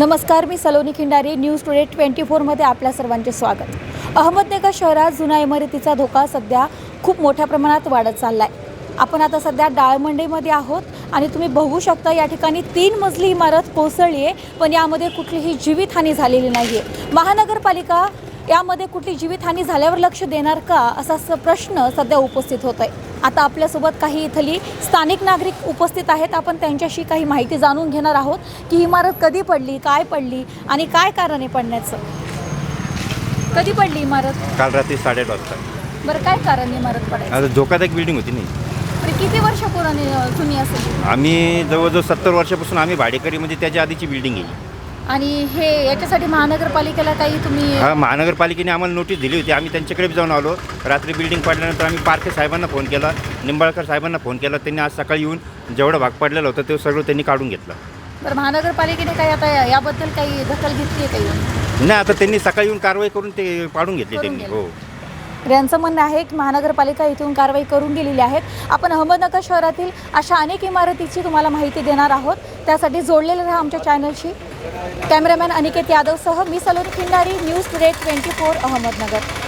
नमस्कार मी Saloni Khindari. News today twenty फोरमध्ये आपल्या सर्वांचे स्वागत. अहमदनगर शहरात जुन्या इमारतीचा धोका सध्या खूप मोठ्या प्रमाणात वाढत चालला आहे आपण आता सध्या डाळमंडईमध्ये आहोत आणि तुम्ही बघू शकता या ठिकाणी तीन मजली इमारत कोसळली आहे पण यामध्ये कुठलीही जीवितहानी झालेली नाही आहे महानगरपालिका यामध्ये कुठली जीवितहानी झाल्यावर लक्ष देणार का असा स प्रश्न सध्या उपस्थित होत आहे आता आपल्यासोबत काही इथली स्थानिक नागरिक उपस्थित आहेत. आपण त्यांच्याशी काही माहिती जाणून घेणार आहोत की इमारत कधी पडली काय पडली आणि काय कारण आहे पडण्याचं? कधी पडली इमारत? काल रात्री साडेआठ वाजता. बरं काय कारण आहे इमारत पडायचं? आता धोकादायक बिल्डिंग होती नाही बरं, किती वर्ष पुराणी अ, जुनी असेल? आम्ही जवळजवळ सत्तर वर्षापासून आम्ही भाडेकरी म्हणजे त्याच्या आधीची बिल्डिंग आहे आणि हे याच्यासाठी महानगरपालिकेला काही तुम्ही हा महानगरपालिकेने आम्हाला नोटीस दिली होती. आम्ही त्यांच्याकडे बी जाऊन आलो. रात्री बिल्डिंग पडल्यानंतर आम्ही पारखे साहेबांना फोन केला. निंबाळकर साहेबांना फोन केला. त्यांनी आज सकाळी येऊन जेवढं भाग पडलेलं होतं ते सगळं त्यांनी काढून घेतलं. बरं महानगरपालिकेने काही आता याबद्दल काही दखल घेतली आहे का येऊन? नाही आता त्यांनी सकाळी येऊन कारवाई करून ते पाडून घेतली करून त्यांनी. हो. तर यांचं म्हणणं आहे की महानगरपालिका इथून कारवाई करून गेलेली आहेत. आपण अहमदनगर शहरातील अशा अनेक इमारतीची तुम्हाला माहिती देणार आहोत. त्यासाठी जोडलेले राहा आमच्या चॅनलशी कॅमेरामॅन अनिकेत यादवसह मी Saloni Khindari news today twenty four Ahmednagar.